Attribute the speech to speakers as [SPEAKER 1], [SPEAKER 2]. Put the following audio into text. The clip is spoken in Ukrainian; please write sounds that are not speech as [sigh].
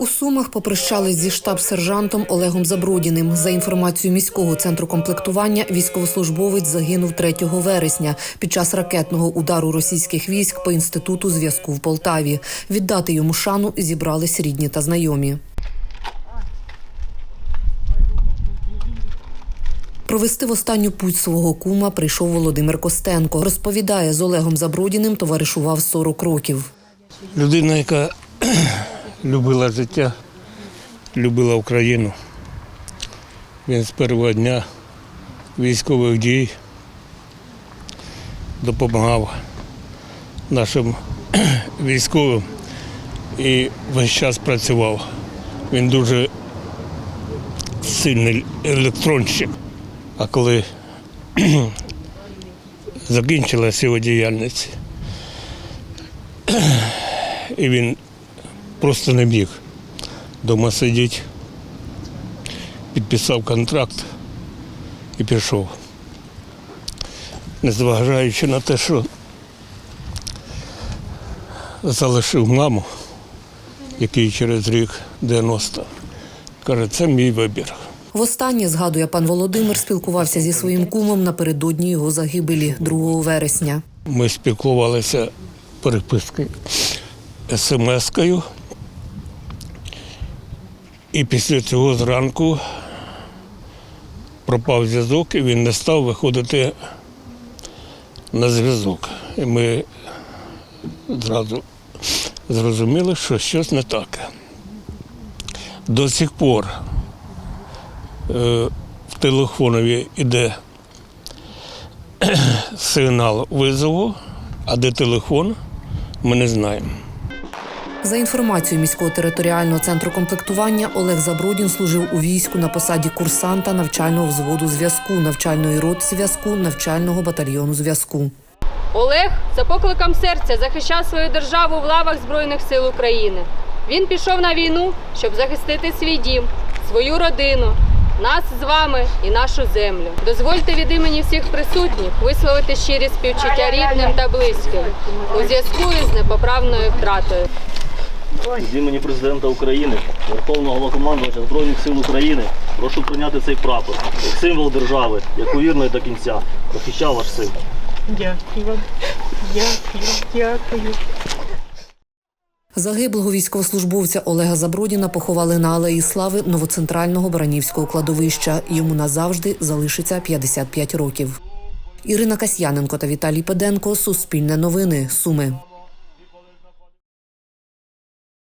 [SPEAKER 1] У Сумах попрощались зі штаб-сержантом Олегом Забродіним. За інформацією міського центру комплектування, військовослужбовець загинув 3 вересня під час ракетного удару російських військ по інституту зв'язку в Полтаві. Віддати йому шану зібрались рідні та знайомі. Провести в останню путь свого кума прийшов Володимир Костенко. Розповідає, з Олегом Забродіним товаришував 40 років.
[SPEAKER 2] Людина, яка любила життя, любила Україну. Він з першого дня військових дій допомагав нашим [clears throat] військовим і весь час працював. Він дуже сильний електронщик. А коли [clears throat] закінчилася його діяльність, [clears throat] і він просто не міг вдома сидіти, підписав контракт і пішов. Незважаючи на те, що залишив маму, який через рік 90, каже, це мій вибір.
[SPEAKER 1] Востаннє, згадує пан Володимир, спілкувався зі своїм кумом напередодні його загибелі 2 вересня.
[SPEAKER 2] Ми спілкувалися перепискою смс-кою. І після цього зранку пропав зв'язок, і він не став виходити на зв'язок. І ми зразу зрозуміли, що щось не так. До сих пор е, в телефонові йде [clears throat] сигнал визову, а де телефон, ми не знаємо.
[SPEAKER 1] За інформацією міського територіального центру комплектування, Олег Забродін служив у війську на посаді курсанта навчального взводу зв'язку, навчальної роти зв'язку, навчального батальйону зв'язку.
[SPEAKER 3] Олег за покликом серця захищав свою державу в лавах Збройних сил України. Він пішов на війну, щоб захистити свій дім, свою родину, нас з вами і нашу землю. Дозвольте від імені всіх присутніх висловити щирі співчуття рідним та близьким у зв'язку із непоправною втратою.
[SPEAKER 4] Від імені президента України, Верховного Головнокомандувача Збройних сил України, прошу прийняти цей прапор як символ держави, яку вірно і до кінця захищав ваш син.
[SPEAKER 5] Дякую вам. Дякую, дякую.
[SPEAKER 1] Загиблого військовослужбовця Олега Забродіна поховали на алеї слави новоцентрального Баранівського кладовища. Йому назавжди залишиться 55 років. Ірина Касьяненко та Віталій Педенко. Суспільне новини. Суми.